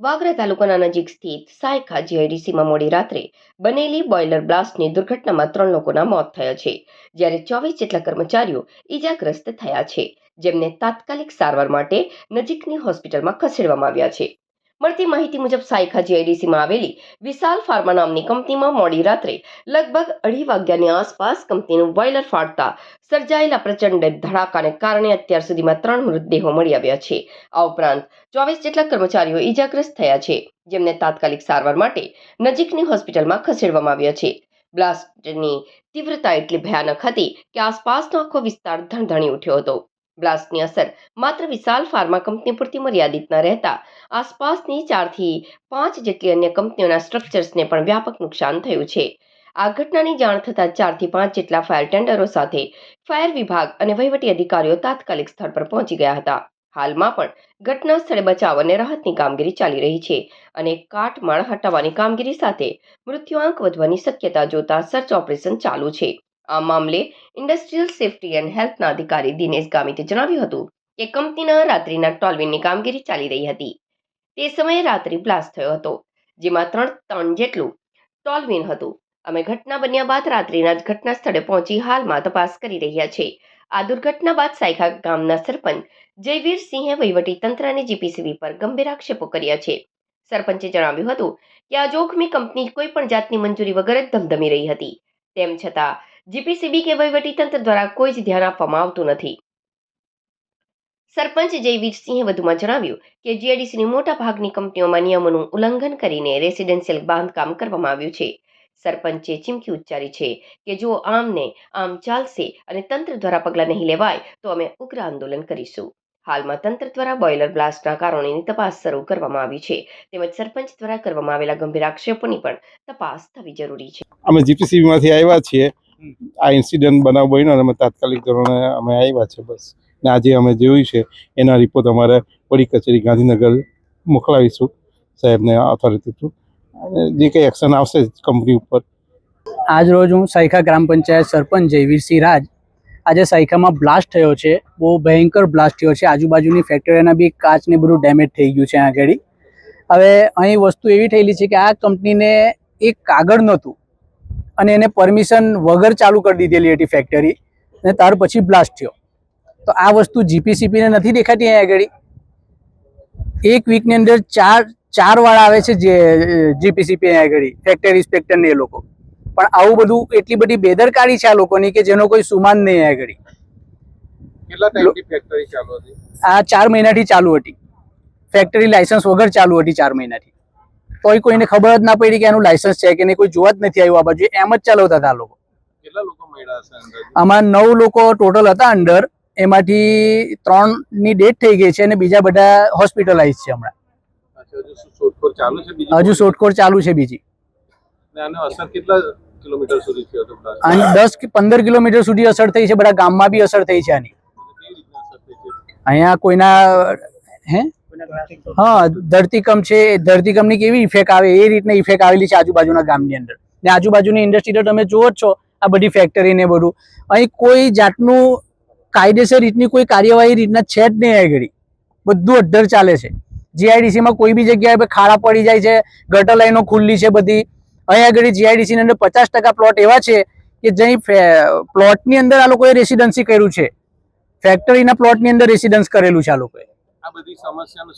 વાગરા તાલુકાના નજીક સ્થિત સાયખા જીઆઈડીસીમાં મોડી રાત્રે બનેલી બોઇલર બ્લાસ્ટની દુર્ઘટનામાં ત્રણ લોકોના મોત થયા છે, જ્યારે ચોવીસ જેટલા કર્મચારીઓ ઈજાગ્રસ્ત થયા છે, જેમને તાત્કાલિક સારવાર માટે નજીકની હોસ્પિટલમાં ખસેડવામાં આવ્યા છે. મળતી માહિતી મુજબ સાયખા જીઆઈડીસીમાં આવેલી વિશાલ ફાર્મા નામની કંપનીમાં મોડી રાત્રે લગભગ અઢી વાગ્યાની આસપાસ કંપનીનું બોઇલર ફાટતા સર્જાયેલા પ્રચંડ ધડાકાને કારણે અત્યાર સુધીમાં ત્રણ મૃતદેહો મળી આવ્યા છે. આ ઉપરાંત ચોવીસ જેટલા કર્મચારીઓ ઈજાગ્રસ્ત થયા છે, જેમને તાત્કાલિક સારવાર માટે નજીકની હોસ્પિટલમાં ખસેડવામાં આવ્યા છે. બ્લાસ્ટની તીવ્રતા એટલી ભયાનક હતી કે આસપાસનો આખો વિસ્તાર ધણધણી ઉઠ્યો હતો. બ્લાસ્ટની અસર. માત્ર વિશાલ ફાર્મા કંપની પૂરતી મર્યાદિત ન રહેતા. આસપાસની ચારથી પાંચ જેટલી અન્ય કંપનીઓના સ્ટ્રક્ચર્સને પણ વ્યાપક નુકસાન થયું છે. આ ઘટનાની જાણ થતાં ચારથી પાંચ જેટલા ફાયર ટેન્ડરો સાથે ફાયર વિભાગ અને વહીવટી અધિકારીઓ તાત્કાલિક સ્થળ પર પહોંચી ગયા હતા. હાલમાં પણ ઘટના સ્થળે બચાવ અને રાહતની કામગીરી ચાલી રહી છે અને કાટમાળ હટાવવાની કામગીરી સાથે મૃત્યુઆંક વધવાની શક્યતા જોતા સર્ચ ઓપરેશન ચાલુ છે. આ મામલે ઇન્ડસ્ટ્રીયલ સેફ્ટી એન્ડ હેલ્થના અધિકારી દિનેશ ગામિતે જણાવ્યું હતું કે કંપનીના રાત્રિના ટોલવિનની કામગીરી ચાલી રહી હતી. તે સમયે રાત્રિ બ્લાસ્ટ થયો હતો, જેમાં ત્રણ ટન જેટલું ટોલવિન હતું. અમે ઘટના બન્યા બાદ રાત્રિના જ ઘટના સ્થળે પહોંચી હાલમાં તપાસ કરી રહ્યા છે આ દુર્ઘટના બાદ સાયખા ગામના સરપંચ જયવીર સિંહે વહીવટી તંત્ર અને જીપીસીબી પર ગંભીર આક્ષેપો કર્યા છે. સરપંચે જણાવ્યું હતું કે આ જોખમી કંપની કોઈ પણ જાતની મંજૂરી વગર જ ધમધમી રહી હતી. તેમ છતાં જીપીસીબી કે વહીવટીતંત્ર દ્વારા કોઈ જ ધ્યાન આપવામાં આવતું નથી. સરપંચ જયવીરસિંહે વધુમાં જણાવ્યું કે જીઆઈડીસીની મોટા ભાગની કંપનીઓમાં નિયમોનું ઉલ્લંઘન કરીને રેસિડેન્શિયલ બાંધકામ કરવામાં આવ્યું છે. સરપંચે ચીમકી ઉચ્ચારી છે કે જો આમને આમ ચાલશે અને તંત્ર દ્વારા પગલાં નહીં લેવાય, તો અમે ઉગ્ર આંદોલન કરીશું. હાલમાં તંત્ર દ્વારા બોઇલર બ્લાસ્ટના કારણોની તપાસ શરૂ કરવામાં આવી છે. તેમજ સરપંચ દ્વારા કરવામાં આવેલા ગંભીર આક્ષેપોની પણ તપાસ થવી જરૂરી છે. અમે જીપીસીબીમાંથી આવ્યા છીએ. આ ઇન્સિડન્ટ બનાવ બન્યો અને અમે તાત્કાલિક ધોરણે અમે આવ્યા છે બસ. ને આજે અમે જોયું છે, એના રિપોર્ટ અમારે વડી કચેરી ગાંધીનગર મોકલાવીશું સાહેબને ઓથોરિટી થ્રુ અને જે કંઈ એક્શન આવશે કંપની ઉપર. આજ રોજ હું સાયખા ગ્રામ પંચાયત સરપંચ જયવીરસિંહ રાજ આજે સાયખામાં બ્લાસ્ટ થયો છે. બહુ ભયંકર બ્લાસ્ટ થયો છે. આજુબાજુની ફેક્ટરીના બી કાચને બધું ડેમેજ થઈ ગયું છે આગળ. હવે અહીં વસ્તુ એવી થયેલી છે કે આ કંપનીને એક કાગળ નહોતું. અને એને પરમિશન વગર ચાલુ કરી દીધેલી હતી ફેક્ટરી અને ત્યાર પછી બ્લાસ્ટ થયો. તો આ વસ્તુ જીપીસીપીને નથી દેખાતી અહીંયા આગળ. એક વીકની અંદર ચાર ચાર વાર આવે છે જે જીપીસીપી અહીંયા આગળ. ફેક્ટરી ઇન્સ્પેક્ટરને એ લોકો. પણ આવું બધું એટલી બધી બેદરકારી છે આ લોકોની કે જેનો કોઈ સુમાન નહીં આગળ. ચાલુ હતી? આ ચાર મહિનાથી ચાલુ હતી. ફેક્ટરી લાયસન્સ વગર ચાલુ હતી ચાર મહિનાથી. તોય કોઈને ખબર જ ના પડી કે એનું લાયસન્સ છે કે નહીં કોઈ જોવા જ નથી આવ્યું આ બાજુ. એમ જ ચલાવતા હતા લોકો. આમાં નવ લોકો ટોટલ હતા અંદર એમાંથી ત્રણની ડેથ થઈ ગઈ છે અને બીજા બધા હોસ્પિટલાઇઝ છે હમણાં. હજુ શોધખોળ ચાલુ છે બીજી? દસ કે પંદર કિલોમીટર સુધી અસર થઈ છે બધા ગામમાં બી અસર થઈ છે આની. અહીંયા કોઈના હે? હા, ધરતીકંપ છે, ધરતીકંપની કેવી ઇફેક્ટ આવે, એ રીતના ઇફેક્ટ આવેલી છે આજુબાજુના ગામની અંદર. ને આજુબાજુની ઇન્ડસ્ટ્રી તો તમે જુઓ જ છો, આ બધી ફેક્ટરી ને બધું. અહીં કોઈ જાતનું કાયદેસર રીતની કોઈ કાર્યવાહી રીતના છે જ નહીં આગળ. બધું અડ્ડર ચાલે છે. જીઆઈડીસીમાં કોઈ બી જગ્યાએ ખાડા પડી જાય છે, ગટર લાઈનો ખુલ્લી છે બધી. અહીં આગળ જીઆઈડીસીની અંદર પચાસ ટકા પ્લોટ એવા છે કે જઈ પ્લોટની અંદર આ લોકોએ રેસિડન્સી કર્યું છે. ફેક્ટરીના પ્લોટની અંદર રેસિડન્સ કરેલું છે આ લોકોએ. આ બધી સમસ્યાનું